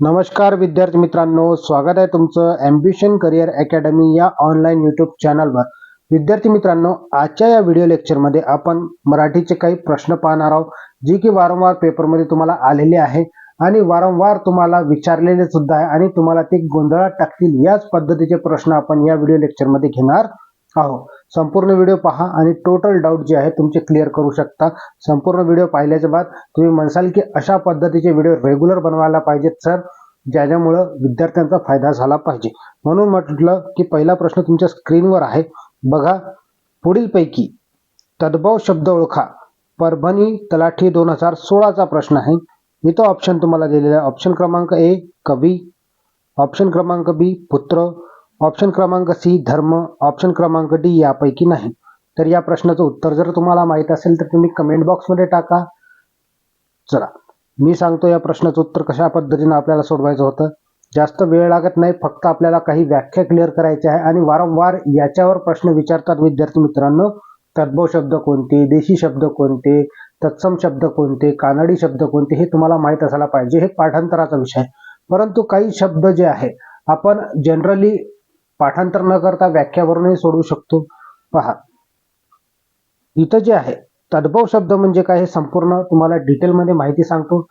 नमस्कार विद्यार्थी मित्रांनो. स्वागत आहे तुमचं ॲम्बिशन करिअर अकॅडमी या ऑनलाईन यूट्यूब चॅनलवर विद्यार्थी मित्रांनो आजच्या या व्हिडिओ लेक्चरमध्ये आपण मराठीचे काही प्रश्न पाहणार आहोत जी की वारंवार पेपरमध्ये तुम्हाला आलेले आहे आणि वारंवार तुम्हाला विचारलेले सुद्धा आहे आणि तुम्हाला ते गोंधळात टाकतील याच पद्धतीचे प्रश्न आपण या व्हिडिओ लेक्चरमध्ये घेणार आहोत. संपूर्ण व्हिडिओ पहा आणि टोटल डाऊट जे आहे तुमचे क्लिअर करू शकता. संपूर्ण व्हिडिओ पाहिल्याच्या बाद तुम्ही म्हणसाल की अशा पद्धतीचे व्हिडिओ रेग्युलर बनवायला पाहिजेत सर ज्याच्यामुळं विद्यार्थ्यांचा फायदा झाला पाहिजे. म्हणून म्हटलं की पहिला प्रश्न तुमच्या स्क्रीनवर आहे. बघा पुढीलपैकी तद्भव शब्द ओळखा. परभणी तलाठी दोन हजार सोळाचा प्रश्न आहे. मी तो ऑप्शन तुम्हाला दिलेला आहे. ऑप्शन क्रमांक ए कवी. ऑप्शन क्रमांक बी पुत्र. ऑप्शन क्रमांक सी धर्म. ऑप्शन क्रमांक डी यापैकी नाही. तर या प्रश्नाचं उत्तर जर तुम्हाला माहीत असेल तर तुम्ही कमेंट बॉक्समध्ये टाका. चला. मी सांगतो या प्रश्नाचं उत्तर कशा पद्धतीनं आपल्याला सोडवायचं होतं. जास्त वेळ लागत नाही फक्त आपल्याला काही व्याख्या क्लिअर करायची आहे आणि वारंवार याच्यावर प्रश्न विचारतात विद्यार्थी मित्रांनो. तद्भव शब्द कोणते देशी शब्द कोणते तत्सम शब्द कोणते कानडी शब्द कोणते हे तुम्हाला माहीत असायला पाहिजे. हे पाठांतराचा विषय आहे. परंतु काही शब्द जे आहे आपण जनरली पाठांतर न करता व्याख्यावरूनही सोडवू शकतो. पहा. इथं जे आहे तद्भव शब्द म्हणजे काय हे संपूर्ण तुम्हाला डिटेलमध्ये माहिती सांगतो.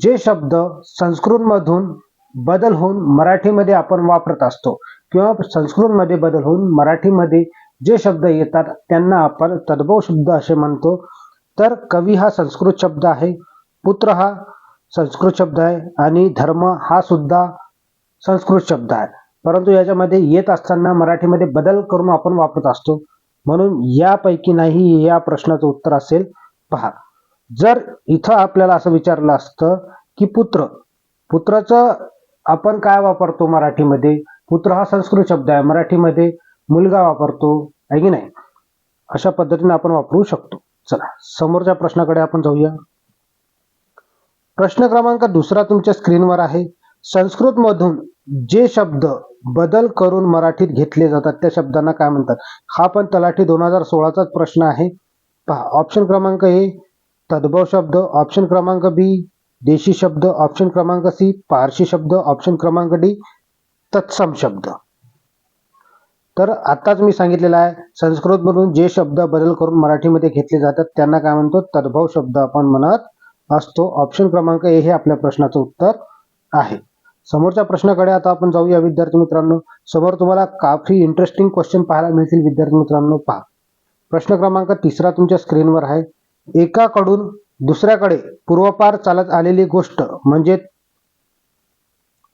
जे शब्द संस्कृतमधून बदल होऊन मराठीमध्ये आपण वापरत असतो किंवा संस्कृतमध्ये बदल होऊन मराठीमध्ये जे शब्द येतात त्यांना आपण तद्भव शब्द असे म्हणतो. तर कवी हा संस्कृत शब्द आहे पुत्र हा संस्कृत शब्द आहे आणि धर्म हा सुद्धा संस्कृत शब्द आहे. परंतु याच्यामध्ये येत असताना मराठीमध्ये बदल करून आपण वापरत असतो. म्हणून यापैकी नाही या प्रश्नाचं उत्तर असेल पहा. जर इथं आपल्याला असं विचारलं असतं की पुत्र पुत्राचं आपण काय वापरतो मराठीमध्ये? पुत्र हा संस्कृत शब्द आहे. मराठीमध्ये मुलगा वापरतो आहे की नाही? अशा पद्धतीने आपण वापरू शकतो. चला समोरच्या प्रश्नाकडे आपण जाऊया. प्रश्न क्रमांक दुसरा तुमच्या स्क्रीनवर आहे. संस्कृतमधून जे शब्द बदल करून मराठीत घेतले जातात त्या शब्दांना काय म्हणतात? हा पण तलाठी दोन हजार सोळाचाच प्रश्न आहे. पहा ऑप्शन क्रमांक ए तद्भव शब्द ऑप्शन क्रमांक बी देशी शब्द ऑप्शन क्रमांक सी पारशी शब्द ऑप्शन क्रमांक डी तत्सम शब्द. तर आताच मी सांगितलेलं आहे संस्कृतमधून जे शब्द बदल करून मराठीमध्ये घेतले जातात त्यांना काय म्हणतो? तद्भव शब्द आपण म्हणत असतो. ऑप्शन क्रमांक ए हे आपल्या प्रश्नाचं उत्तर आहे. समोरच्या प्रश्नाकडे आता आपण जाऊया विद्यार्थी मित्रांनो. समोर तुम्हाला काफी इंटरेस्टिंग क्वेश्चन पाहायला मिळतील विद्यार्थी मित्रांनो. पहा. प्रश्न क्रमांक तिसरा तुमच्या स्क्रीनवर आहे. एकाकडून दुसऱ्याकडे पूर्वपार चालत आलेली गोष्ट म्हणजे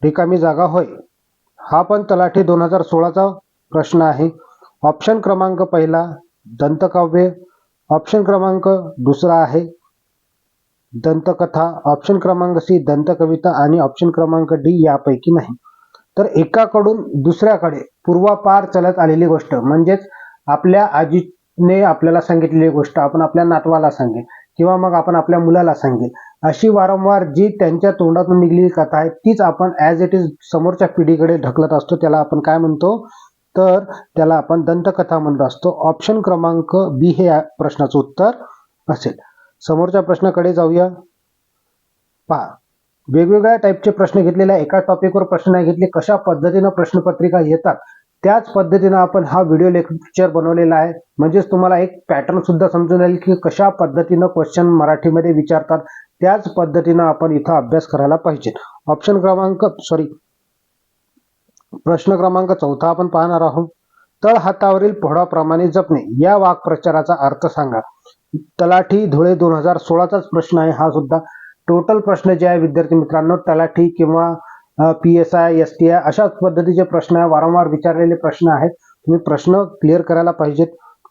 रिकामी जागा होय. हा पण तलाठी दोन हजार सोळाचा प्रश्न आहे. ऑप्शन क्रमांक पहिला दंतकाव्य. ऑप्शन क्रमांक दुसरा आहे. दंतकथा ऑप्शन क्रमांक सी दंतकविता आणि ऑप्शन क्रमांक डी यापैकी नाही. तर एकाकडून दुसऱ्याकडे पूर्वापार चालत आलेली गोष्ट म्हणजेच आपल्या आजीने आपल्याला सांगितलेली गोष्ट आपण आपल्या नातवाला सांगेल किंवा मग आपण आपल्या मुलाला सांगेल अशी वारंवार जी त्यांच्या तोंडातून निघलेली कथा आहे तीच आपण ॲज इट इज समोरच्या पिढीकडे ढकलत असतो त्याला आपण काय म्हणतो? तर त्याला आपण दंतकथा म्हणत असतो. ऑप्शन क्रमांक बी हे या प्रश्नाचं उत्तर असेल. समोरच्या प्रश्नाकडे जाऊया. पहा वेगवेगळ्या टाईपचे प्रश्न घेतलेले एका टॉपिकवर प्रश्न नाही घेतले. कशा पद्धतीनं प्रश्नपत्रिका येतात? त्याच पद्धतीनं आपण हा व्हिडिओ लेक्चर बनवलेला आहे. म्हणजेच तुम्हाला एक पॅटर्न सुद्धा समजून येईल की कशा पद्धतीनं क्वेश्चन मराठीमध्ये विचारतात. त्याच पद्धतीनं आपण इथं अभ्यास करायला पाहिजे. ऑप्शन क्रमांक सॉरी प्रश्न क्रमांक चौथा आपण पाहणार आहोत. तळ हातावरील पोहडाप्रमाणे जपणे. या वाक्प्रचाराचा अर्थ सांगा. तलाठी धुळे दोन हजार सोळाचाच प्रश्न आहे. हा सुद्धा टोटल प्रश्न जे आहे विद्यार्थी मित्रांनो तलाठी किंवा P S I S T I अशाच पद्धतीचे प्रश्न आहे. वारंवार विचारलेले प्रश्न आहेत. तुम्ही प्रश्न क्लिअर करायला पाहिजेत.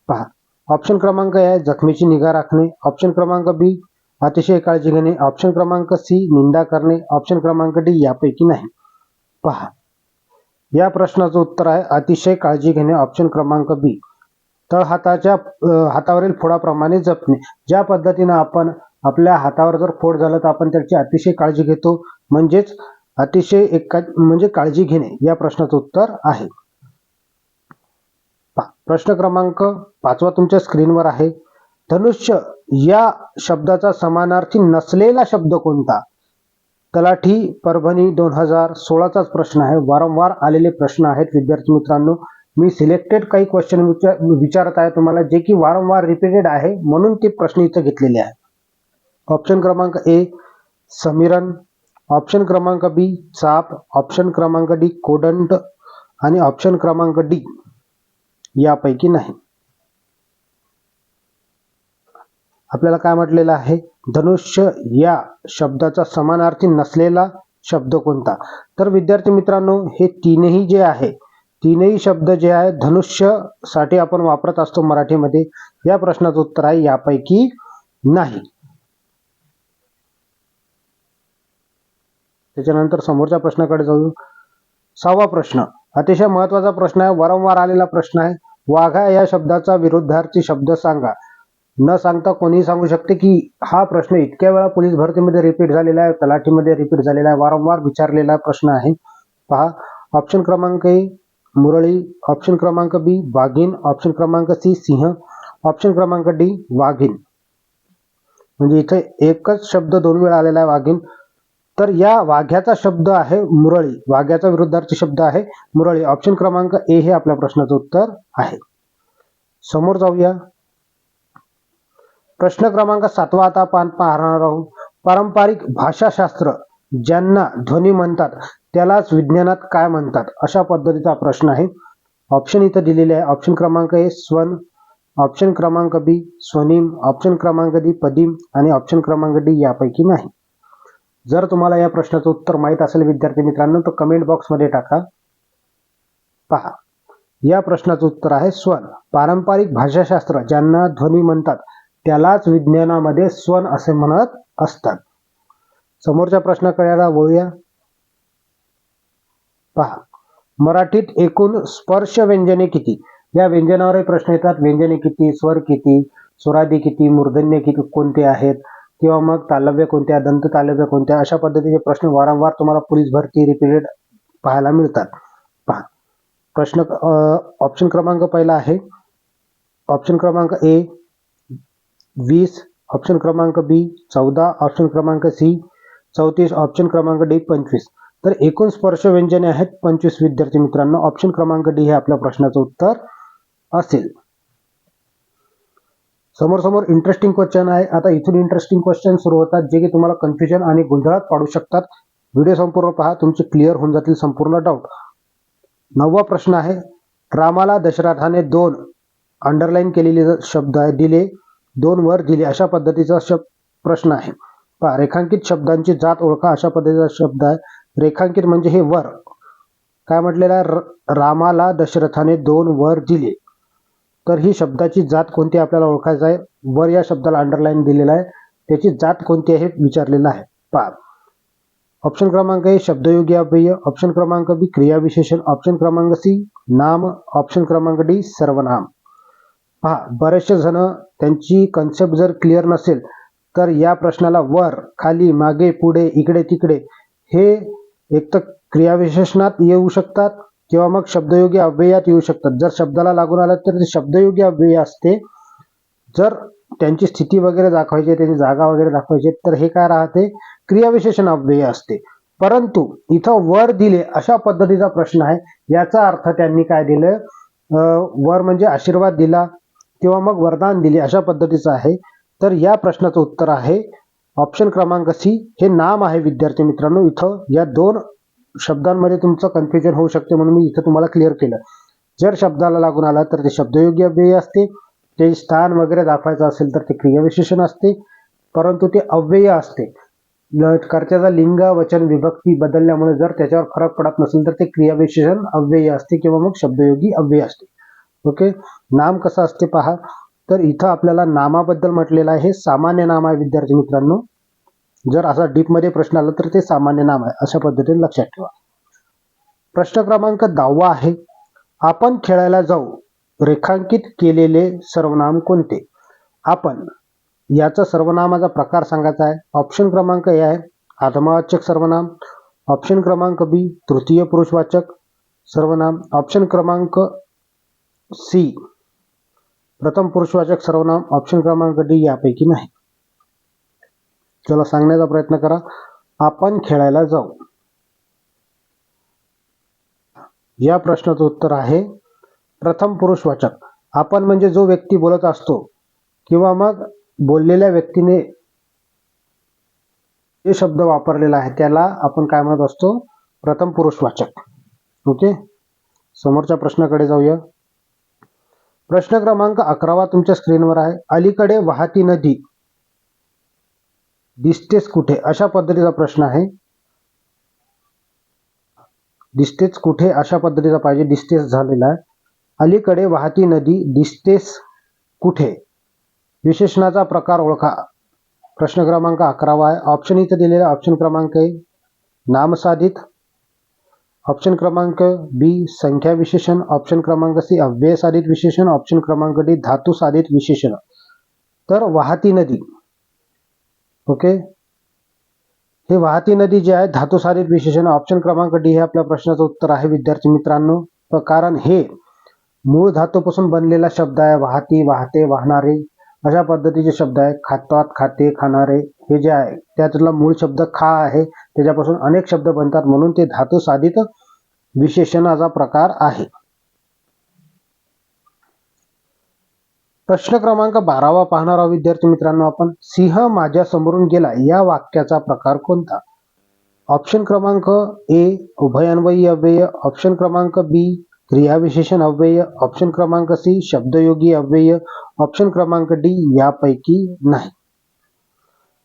पहा. ऑप्शन क्रमांक आहे जखमीची निगा राखणे. ऑप्शन क्रमांक बी अतिशय काळजी घेणे. ऑप्शन क्रमांक सी निंदा करणे. ऑप्शन क्रमांक डी यापैकी नाही. पहा. या प्रश्नाचं उत्तर आहे अतिशय काळजी घेणे. ऑप्शन क्रमांक बी. तळ हाताच्या हातावरील फोडाप्रमाणे जपणे. ज्या पद्धतीनं आपण आपल्या हातावर जर फोड झालं तर आपण त्याची अतिशय काळजी घेतो. म्हणजेच अतिशय एका म्हणजे काळजी घेणे या प्रश्नाचं उत्तर आहे. प्रश्न क्रमांक पाचवा तुमच्या स्क्रीनवर आहे. धनुष्य या शब्दाचा समानार्थी नसलेला शब्द कोणता? तलाठी परभणी दोन हजार सोळाचाच प्रश्न आहे. वारंवार आलेले प्रश्न आहेत विद्यार्थी मित्रांनो. मी सिलेक्टेड काही क्वेश्चन विचार विचारत आहे तुम्हाला जे की वारंवार रिपीटेड आहे म्हणून ते प्रश्न इथं घेतलेले आहे ऑप्शन क्रमांक ए समीरन. ऑप्शन क्रमांक बी चाप ऑप्शन क्रमांक डी कोडंट आणि ऑप्शन क्रमांक डी यापैकी नाही. आपल्याला काय म्हटलेलं आहे? धनुष्य या शब्दाचा समानार्थी नसलेला शब्द कोणता? तर विद्यार्थी मित्रांनो हे तीनही जे आहे तीनही शब्द जे आहे धनुष्यसाठी आपण वापरत असतो मराठीमध्ये. या प्रश्नाचं उत्तर आहे यापैकी नाही. त्याच्यानंतर समोरच्या प्रश्नाकडे जाऊ सहावा प्रश्न. अतिशय महत्त्वाचा प्रश्न आहे वारंवार आलेला प्रश्न आहे. वाघा या शब्दाचा विरुद्धार्थी शब्द सांगा. न सांगता कोणीही सांगू शकते की हा प्रश्न इतक्या वेळा पोलीस भरतीमध्ये रिपीट झालेला आहे तलाठीमध्ये रिपीट झालेला आहे वारंवार विचारलेला प्रश्न आहे. पहा ऑप्शन क्रमांक मुरळी ऑप्शन क्रमांक बी वाघीण ऑप्शन क्रमांक सी सिंह ऑप्शन क्रमांक डी वाघीण. म्हणजे इथे एकच शब्द दोन वेळा आलेला आहे वाघीण. तर या वाघ्याचा शब्द आहे मुरळी. वाघ्याचा विरुद्धार्थी शब्द आहे मुरळी. ऑप्शन क्रमांक ए हे आपल्या प्रश्नाचं उत्तर आहे. समोर जाऊया. प्रश्न क्रमांक सातवा आता पान पाहणार आहोत. पारंपरिक भाषाशास्त्र ज्यांना ध्वनी म्हणतात त्यालाच विज्ञानात काय म्हणतात? अशा पद्धतीचा प्रश्न आहे. ऑप्शन इथं दिलेले आहे. ऑप्शन क्रमांक ए स्वन. ऑप्शन क्रमांक बी स्वनिम. ऑप्शन क्रमांक डी पदिम. आणि ऑप्शन क्रमांक डी यापैकी नाही. जर तुम्हाला या प्रश्नाचं उत्तर माहीत असेल विद्यार्थी मित्रांनो तर कमेंट बॉक्समध्ये टाका. पहा. या प्रश्नाचं उत्तर आहे स्वन. पारंपरिक भाषाशास्त्र ज्यांना ध्वनी म्हणतात त्यालाच विज्ञानामध्ये स्वन असे म्हणत असतात. समोरच्या प्रश्नाकडे वळूया. पहा. मराठीत एकूण स्पर्श व्यंजने किती? या व्यंजनावरही प्रश्न येतात. व्यंजने किती? स्वर किती? स्वरादी किती? मूर्धन्य किती? कोणते आहेत? किंवा मग तालव्य कोणत्या? दंत तालव्य कोणत्या? अशा पद्धतीचे प्रश्न वारंवार तुम्हाला पोलीस भरती रिपीटेड पाहायला मिळतात. पहा. प्रश्न ऑप्शन क्रमांक पहिला आहे. ऑप्शन क्रमांक ए वीस. ऑप्शन क्रमांक बी चौदा. ऑप्शन क्रमांक सी चौतीस. ऑप्शन क्रमांक डी पंचवीस. तर एकूण स्पर्श व्यंजने आहेत पंचवीस विद्यार्थी मित्रांनो. ऑप्शन क्रमांक डी हे आपल्या प्रश्नाचं उत्तर असेल. समोर समोर इंटरेस्टिंग क्वेश्चन आहे. आता इथून इंटरेस्टिंग क्वेश्चन सुरू होतात जे की तुम्हाला कन्फ्युजन आणि गोंधळात पाडू शकतात. व्हिडिओ संपूर्ण पहा तुमचे क्लिअर होऊन जातील संपूर्ण डाऊट नववा प्रश्न आहे. रामाला दशरथाने दोन अंडरलाईन केलेले शब्द आहे दिले दोन वर दिले अशा पद्धतीचा शब्द प्रश्न आहे. पहा रेखांकित शब्दांची जात ओळखा अशा पद्धतीचा शब्द आहे. रेखांकित म्हणजे हे वर. काय म्हटलेलं आहे? रामाला दशरथाने दोन वर दिले. तर ही शब्दाची जात कोणती आपल्याला ओळखायचं आहे? वर या शब्दाला अंडरलाईन दिलेला आहे. त्याची जात कोणती आहे विचारलेलं आहे. पहा. ऑप्शन क्रमांक ए शब्दयोगी अव्यय ऑप्शन क्रमांक बी क्रियाविशेषण ऑप्शन क्रमांक सी नाम. ऑप्शन क्रमांक डी सर्वनाम. पहा. बरेचसे जण त्यांची कन्सेप्ट जर क्लिअर नसेल तर या प्रश्नाला वर खाली मागे पुढे इकडे तिकडे हे एक तर क्रियाविशेषणात येऊ शकतात किंवा मग शब्दयोगी अव्ययात येऊ शकतात. जर शब्दाला लागून आलं तर ते शब्दयोगी अव्यय असते. जर त्यांची स्थिती वगैरे दाखवायची त्यांची जागा वगैरे दाखवायची तर हे काय राहते? क्रियाविशेषण अव्यय असते. परंतु इथं वर दिले अशा पद्धतीचा प्रश्न आहे. याचा अर्थ त्यांनी काय दिलं? वर म्हणजे आशीर्वाद दिला किंवा मग वरदान दिले अशा पद्धतीचं आहे. तर या प्रश्नाचं उत्तर आहे. ऑप्शन क्रमांक सी हे नाम आहे विद्यार्थी मित्रांनो. इथं या दोन शब्दांमध्ये तुमचं कन्फ्युजन होऊ शकते म्हणून मी इथं तुम्हाला क्लिअर केलं. जर शब्दाला लागून आला तर ते शब्दयोग्य अव्यय असते. ते स्थान वगैरे दाखवायचं असेल तर ते क्रियाविशेषण असते. परंतु ते अव्यय असते. कर्त्याचा लिंग वचन विभक्ती बदलल्यामुळे जर त्याच्यावर फरक पडत नसेल तर ते क्रियाविशेषण अव्यय असते किंवा मग शब्दयोगी अव्यय असते. ओके? नाम कसं असते पहा. तर इथं आपल्याला नामाबद्दल म्हटलेलं आहे हे सामान्य नाम आहे विद्यार्थी मित्रांनो. जर असा डीपमध्ये प्रश्न आला तर ते सामान्य नाम आहे अशा पद्धतीने लक्षात ठेवा. प्रश्न क्रमांक दहावा आहे आपण खेळायला जाऊ रेखांकित केलेले सर्वनाम कोणते? आपण याचा सर्वनामाचा प्रकार सांगायचा आहे. ऑप्शन क्रमांक ए आहे आत्मवाचक सर्वनाम. ऑप्शन क्रमांक बी तृतीय पुरुषवाचक सर्वनाम. ऑप्शन क्रमांक सी प्रथम पुरुषवाचक सर्वनाम ऑप्शन क्रमांक डी यापैकी नाही. चला सांगण्याचा प्रयत्न करा. आपण खेळायला जाऊ. या प्रश्नाचं उत्तर आहे प्रथम पुरुषवाचक. आपण म्हणजे जो व्यक्ती बोलत असतो किंवा मग बोललेल्या व्यक्तीने जे शब्द वापरलेला आहे त्याला आपण काय म्हणत असतो? प्रथम पुरुषवाचक. ओके? समोरच्या प्रश्नाकडे जाऊया. प्रश्न क्रमांक अकरावा तुमच्या स्क्रीनवर आहे. अलीकडे वाहती नदी दिसतेच कुठे? अशा पद्धतीचा प्रश्न आहे. दिसतेच कुठे? अशा पद्धतीचा पाहिजे. दिसतेच झालेला आहे. अलीकडे वाहती नदी दिसतेस कुठे? विशेषणाचा प्रकार ओळखा. प्रश्न क्रमांक अकरावा आहे. ऑप्शन इथं दिलेला ऑप्शन क्रमांक आहे. नामसाधित ऑप्शन क्रमांक बी संख्या विशेषण. ऑप्शन क्रमांक सी अव्यय साधित विशेषण. ऑप्शन क्रमांक डी धातू साधित विशेषण. तर वाहती नदी. ओके? हे वाहती नदी जी आहे धातू साधित विशेषण. ऑप्शन क्रमांक डी हे आपल्या प्रश्नाचं उत्तर आहे विद्यार्थी मित्रांनो. कारण हे मूळ धातूपासून बनलेला शब्द आहे वाहती वाहते वाहणारे. अशा पद्धतीचे शब्द आहे खातात खाते खाणारे हे जे आहे त्यातला मूळ शब्द खा आहे. त्याच्यापासून अनेक शब्द बनतात. म्हणून ते धातू साधित विशेषणाचा प्रकार आहे. प्रश्न क्रमांक बारावा पाहणार आहोत विद्यार्थी मित्रांनो आपण. सिंह माझ्या समोरून गेला. या वाक्याचा प्रकार कोणता? ऑप्शन क्रमांक ए उभयान्वयी अव्यय. ऑप्शन क्रमांक बी क्रियाविशेषण अव्यय ऑप्शन क्रमांक सी शब्दयोगी अव्यय ऑप्शन क्रमांक डी यापैकी नाही.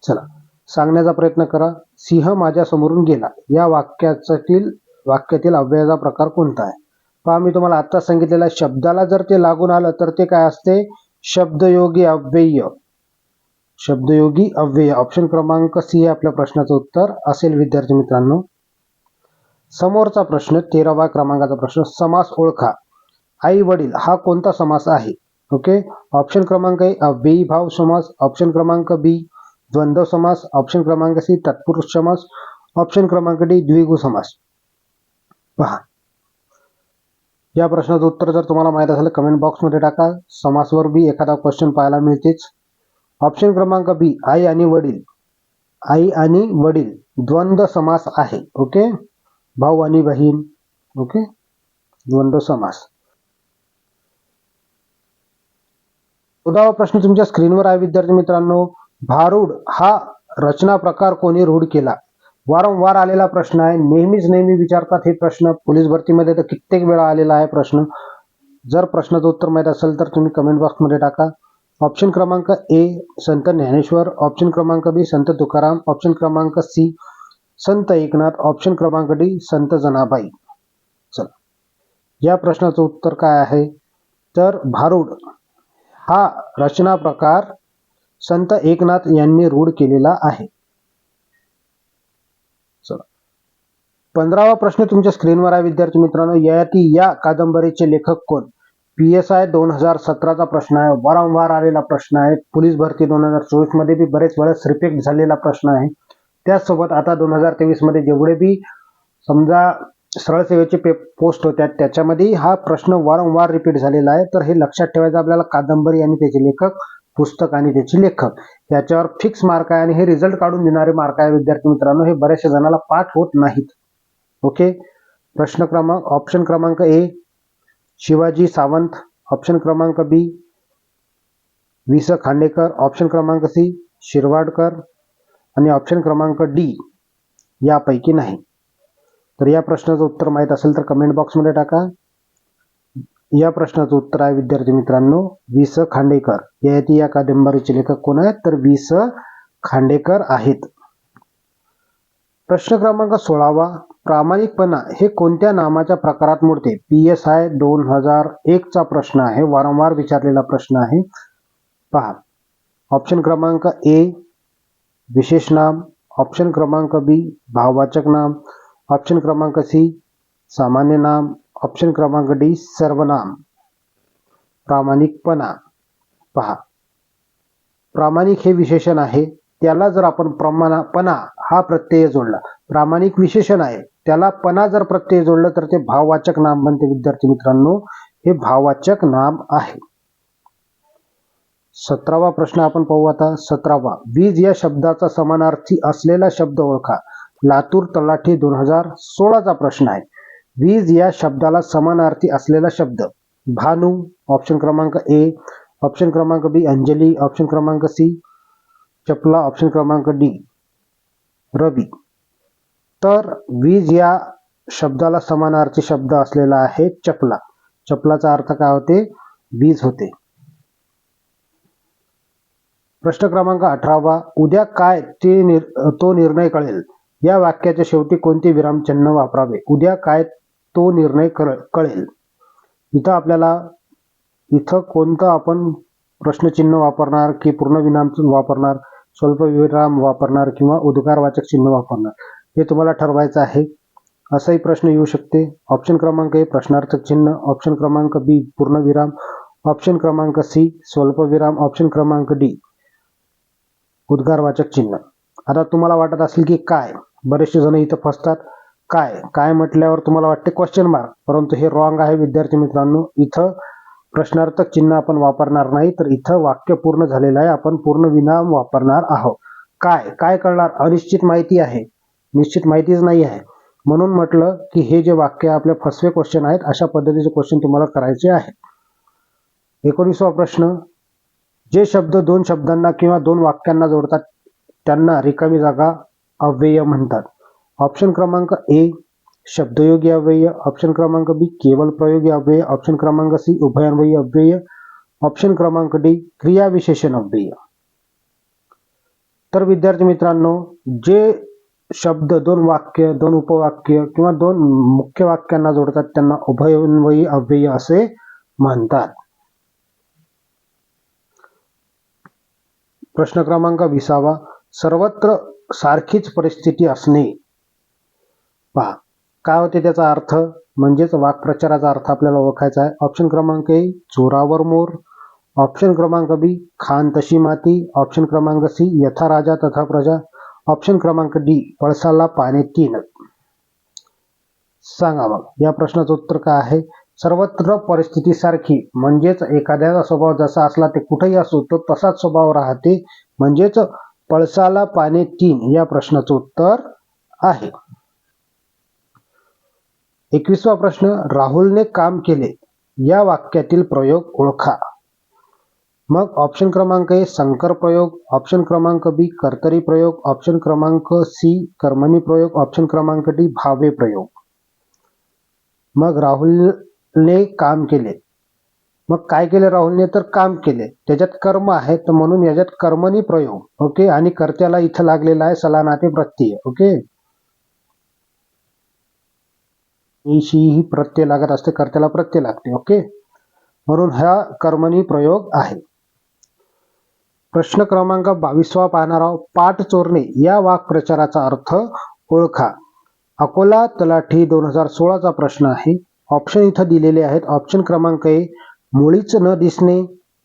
चला सांगण्याचा प्रयत्न करा. सिंह माझ्या समोरून गेला. या वाक्यातील वाक्यातील अव्ययाचा प्रकार कोणता आहे? पहा मी तुम्हाला आत्ताच सांगितलेल्या शब्दाला जर ते लागून आलं तर ते काय असते? शब्दयोगी अव्यय. शब्दयोगी अव्यय. ऑप्शन क्रमांक सी हे आपल्या प्रश्नाचं उत्तर. असेल विद्यार्थी मित्रांनो समोरचा प्रश्न तेरावा क्रमांकाचा प्रश्न समास ओळखा. आई वडील हा कोणता समास आहे? ओके? ऑप्शन क्रमांक ए अव्ययी समास. ऑप्शन क्रमांक बी द्वंद्व समास. ऑप्शन क्रमांक सी तत्पुरुष समास. ऑप्शन क्रमांक डी द्विगु समास. पहा. या प्रश्नाचं उत्तर जर तुम्हाला माहीत असेल कमेंट बॉक्समध्ये टाका. समासवर बी एखादा क्वेश्चन पाहायला मिळतेच. ऑप्शन क्रमांक बी आई आणि वडील. आई आणि वडील द्वंद्व समास आहे. ओके? भाऊ आणि बहीण ओके द्वंद्व समास. चौदावा प्रश्न तुमच्या स्क्रीनवर आहे विद्यार्थी मित्रांनो. भारूड हा रचना प्रकार कोणी रूढ केला? वारंवार आलेला प्रश्न आहे. नेहमीच नेहमी विचारतात हे प्रश्न. पोलीस भरतीमध्ये तर कित्येक वेळा आलेला आहे प्रश्न. जर प्रश्नाचं उत्तर माहीत असेल तर तुम्ही कमेंट बॉक्समध्ये टाका. ऑप्शन क्रमांक ए संत ज्ञानेश्वर. ऑप्शन क्रमांक बी संत तुकाराम. ऑप्शन क्रमांक सी संत एकनाथ ऑप्शन क्रमांक डी संत जनाबाई. चला. या प्रश्नाचं उत्तर काय आहे? तर भारूड हा रचना प्रकार संत एकनाथ यांनी रूढ केलेला आहे. चला. पंधरावा प्रश्न तुमच्या स्क्रीनवर आहे विद्यार्थी मित्रांनो. ययाती या कादंबरीचे लेखक कोण? पी एस आय दोन हजार सतराचा प्रश्न आहे. वारंवार आलेला प्रश्न आहे. पोलीस भरती दोन हजार चोवीसमध्ये बी बरेच वेळेस रिपेक्ट झालेला प्रश्न आहे. त्याचसोबत आता दोन हजार तेवीसमध्ये जेवढे बी समजा सरळ सेवेचे पे पोस्ट होत्या त्याच्यामध्ये हा प्रश्न वारंवार रिपीट झालेला आहे. तर हे लक्षात ठेवायचं आपल्याला कादंबरी आणि त्याचे लेखक पुस्तक आणि त्याचे लेखक याच्यावर फिक्स मार्क आहे आणि हे रिझल्ट काढून देणारे मार्क आहे विद्यार्थी मित्रांनो. हे बऱ्याचशा जणाला पाठ होत नाहीत. ओके प्रश्न क्रमांक ऑप्शन क्रमांक ए शिवाजी सावंत. ऑप्शन क्रमांक बी वि स खांडेकर. ऑप्शन क्रमांक सी शिरवाडकर. आणि ऑप्शन क्रमांक डी यापैकी नाही. तर या प्रश्नाचं उत्तर माहीत असेल तर कमेंट बॉक्समध्ये टाका. या प्रश्नाचं उत्तर आहे विद्यार्थी मित्रांनो वि स खांडेकर. ययाती या कादंबरीचे लेखक कोण आहेत? तर वि स खांडेकर आहेत. प्रश्न क्रमांक सोळावा. प्रामाणिकपणा हे कोणत्या नामाच्या प्रकारात मोडते? पी एस आय दोन हजार एकचा प्रश्न आहे. वारंवार विचारलेला प्रश्न आहे. पहा. ऑप्शन क्रमांक ए विशेष नाम ऑप्शन क्रमांक बी भाववाचक नाम ऑप्शन क्रमांक सी सामान्य नाम ऑप्शन क्रमांक डी सर्वनाम प्रामाणिकपणा. पहा. प्रामाणिक हे विशेषण आहे त्याला जर आपण प्रमाणापणा हा प्रत्यय जोडला प्रामाणिक विशेषण आहे त्याला पणा जर प्रत्यय जोडलं तर ते भाववाचक नाम बनते विद्यार्थी मित्रांनो. हे भाववाचक नाम आहे. सतरावा प्रश्न आपण पाहू आता. सतरावा. वीज या शब्दाचा समानार्थी असलेला शब्द ओळखा. लातूर तलाठी दोन हजार सोळाचा प्रश्न आहे. वीज या शब्दाला समानार्थी असलेला शब्द. भानू ऑप्शन क्रमांक ए ऑप्शन क्रमांक बी अंजली ऑप्शन क्रमांक सी चपला ऑप्शन क्रमांक डी रवी. तर वीज या शब्दाला समानार्थी शब्द असलेला आहे चपला. चपलाचा अर्थ काय होते? वीज होते. प्रश्न क्रमांक अठरावा उद्या काय ते निर तो निर्णय कळेल? या वाक्याच्या शेवटी कोणते विरामचिन्ह वापरावे? उद्या काय तो निर्णय कळ कळेल? इथं आपल्याला इथं कोणतं आपण प्रश्नचिन्ह वापरणार की पूर्ण विराम वापरणार स्वल्प विराम वापरणार किंवा उद्गारवाचक चिन्ह वापरणार? हे तुम्हाला ठरवायचं आहे. असाही प्रश्न येऊ शकते. ऑप्शन क्रमांक ए प्रश्नार्थक चिन्ह. ऑप्शन क्रमांक बी पूर्णविराम ऑप्शन क्रमांक सी स्वल्पविराम ऑप्शन क्रमांक डी उद्गारवाचक चिन्ह. आता तुम्हाला वाटत असेल की काय? बरेचसे जण इथं फसतात. काय? काय म्हटल्यावर तुम्हाला वाटते क्वेश्चन मार्क परंतु हे रॉंग आहे विद्यार्थी मित्रांनो. इथं प्रश्नार्थक चिन्ह आपण वापरणार नाही तर इथं वाक्य पूर्ण झालेलं आहे. आपण पूर्ण विनाम वापरणार आहोत. काय? काय कळणार? अनिश्चित माहिती आहे. निश्चित माहितीच नाही आहे. म्हणून म्हटलं की हे जे वाक्य आपले फसवे क्वेश्चन आहेत अशा पद्धतीचे क्वेश्चन तुम्हाला करायचे आहेत. एकोणीसवा प्रश्न जे शब्द दोन शब्दांना किंवा दोन वाक्यांना जोडतात, त्यांना रिकामी जागा अव्यय म्हणतात. ऑप्शन क्रमांक ए शब्दयोगी अव्यय. ऑप्शन क्रमांक बी केवळ प्रयोगी अव्यय. ऑप्शन क्रमांक सी उभयान्वयी अव्यय. ऑप्शन क्रमांक डी क्रियाविशेषण अव्यय. तर विद्यार्थी मित्रांनो, जे शब्द दोन वाक्य, दोन उपवाक्य किंवा दोन मुख्य वाक्यांना जोडतात, त्यांना उभयन्वयी अव्यय असे म्हणतात. प्रश्न क्रमांक विसावा. सर्वत्र सारखीच परिस्थिती असणे. पहा काय होते त्याचा अर्थ? म्हणजेच वाक्प्रचाराचा अर्थ आपल्याला ओळखायचा आहे. ऑप्शन क्रमांक ए चोरावर मोर. ऑप्शन क्रमांक बी खान तशी माती. ऑप्शन क्रमांक सी यथा राजा तथा प्रजा. ऑप्शन क्रमांक डी पळसाला पाने तीन. सांगा मग या प्रश्नाचं उत्तर काय आहे? सर्वत्र परिस्थिती सारखी म्हणजेच एखाद्याचा स्वभाव जसा असला ते कुठेही असो तो तसाच स्वभाव राहते. म्हणजेच पळसाला पाने तीन या प्रश्नाचं उत्तर आहे. एकवीसवा प्रश्न राहुलने काम केले. या वाक्यातील प्रयोग ओळखा. मग ऑप्शन क्रमांक ए संकर प्रयोग. ऑप्शन क्रमांक बी कर्तरी प्रयोग. ऑप्शन क्रमांक सी कर्मणी प्रयोग. ऑप्शन क्रमांक डी भावे प्रयोग. मग राहुल ने काम केले. मग काय केले राहुलने? तर काम केले. त्याच्यात कर्म आहे तर म्हणून याच्यात कर्मणी प्रयोग. ओके? आणि कर्त्याला इथं लागलेला आहे सलानाते प्रत्यय ओके? ईशी ही प्रत्यय लागत असते कर्त्याला प्रत्यय लागते. ओके? म्हणून हा कर्मणी प्रयोग आहे. प्रश्न क्रमांक बावीसवा पाहणार आहोत. पाठ चोरणे. या वाक्प्रचाराचा अर्थ ओळखा. अकोला तलाठी दोन हजार सोळाचा प्रश्न आहे. ऑप्शन इथं दिलेले आहेत. ऑप्शन क्रमांक ए मुळीच न दिसणे.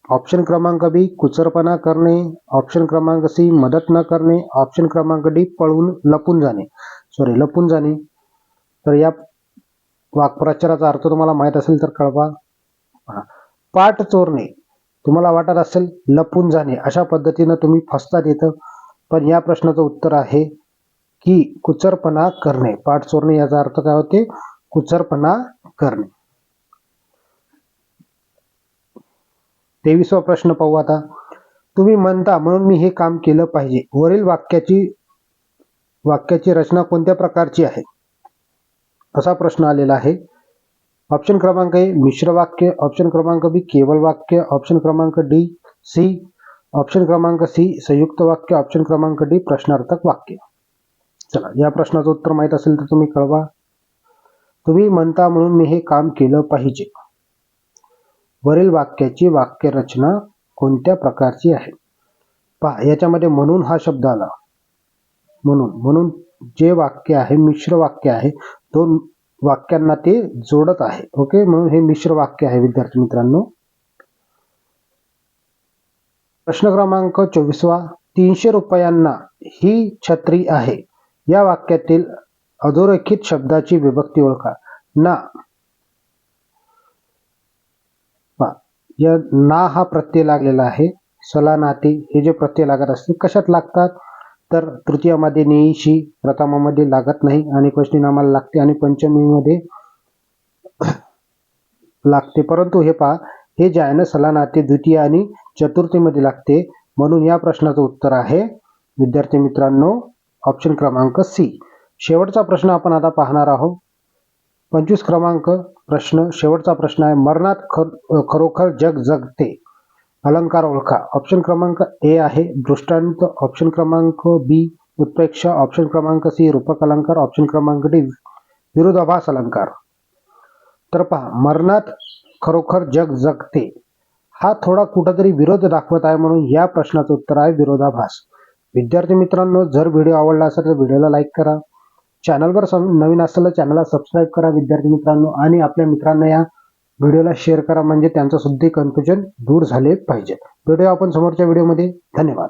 ऑप्शन क्रमांक बी कुचरपणा करणे. ऑप्शन क्रमांक सी मदत न करणे. ऑप्शन क्रमांक डी पळून लपून जाणे. सॉरी लपून जाणे. तर या वाक्प्रचाराचा अर्थ तुम्हाला माहीत असेल तर कळवा. पाठ चोरणे. तुम्हाला वाटत असेल लपून जाणे. अशा पद्धतीनं तुम्ही फसतात येतं पण या प्रश्नाचं उत्तर आहे की कुचरपणा करणे. पाठ चोरणे याचा अर्थ काय होते? कुचरपणा करणे. तेवीसवा प्रश्न पाहू आता. तुम्ही म्हणता म्हणून मी हे काम केलं पाहिजे. वरील वाक्याची वाक्याची रचना कोणत्या प्रकारची आहे? असा प्रश्न आलेला आहे. ऑप्शन क्रमांक ए मिश्र वाक्य. ऑप्शन क्रमांक बी केवळ वाक्य. ऑप्शन क्रमांक डी सी. ऑप्शन क्रमांक सी संयुक्त वाक्य. ऑप्शन क्रमांक डी प्रश्नार्थक वाक्य. चला या प्रश्नाचं उत्तर माहीत असेल तर तुम्ही कळवा. तुम्ही म्हणता म्हणून मी हे काम केलं पाहिजे. वरील वाक्याची वाक्यरचना कोणत्या प्रकारची आहे? पहा याच्यामध्ये म्हणून हा शब्द आला. म्हणून म्हणून जे वाक्य आहे मिश्र वाक्य आहे दोन वाक्यांना ते जोडत आहे. ओके? म्हणून हे मिश्र वाक्य आहे विद्यार्थी मित्रांनो. प्रश्न क्रमांक चोवीसवा तीनशे रुपयांना ही छत्री आहे. या वाक्यातील अधोरेखित शब्दाची विभक्ती ओळखा. ना. या ना हा प्रत्यय लागलेला आहे. सलानाती हे जे प्रत्यय लागत असते कशात लागतात? तर तृतीयामध्ये नेईशी प्रथमामध्ये लागत नाही आणि क्वेश्चन नामाला लागते आणि पंचमीमध्ये लागते. परंतु हे पहा हे जे आहे ना सलानाते द्वितीय आणि चतुर्थीमध्ये लागते म्हणून या प्रश्नाचं उत्तर आहे विद्यार्थी मित्रांनो ऑप्शन क्रमांक सी. शेवटचा प्रश्न आपण आता पाहणार आहोत. पंचवीस क्रमांक प्रश्न शेवटचा प्रश्न आहे मरणात खर खरोखर जग जगते. अलंकार ओळखा. ऑप्शन क्रमांक ए आहे दृष्टांत. ऑप्शन क्रमांक बी उत्प्रेक्षा ऑप्शन क्रमांक सी रूपक अलंकार. ऑप्शन क्रमांक डी विरोधाभास अलंकार. तर पहा मरणात खरोखर जग जगते. हा थोडा कुठंतरी विरोध दाखवत आहे म्हणून या प्रश्नाचं उत्तर आहे विरोधाभास. विद्यार्थी मित्रांनो जर व्हिडिओ आवडला असेल तर व्हिडिओला लाईक करा. चॅनलवर नवीन असेल चॅनलला सबस्क्राईब करा विद्यार्थी मित्रांनो आणि आपल्या मित्रांना या व्हिडिओला शेअर करा म्हणजे त्यांचं सुद्धा कन्फ्युजन दूर झाले पाहिजे. भेटूया आपण समोरच्या व्हिडिओमध्ये धन्यवाद.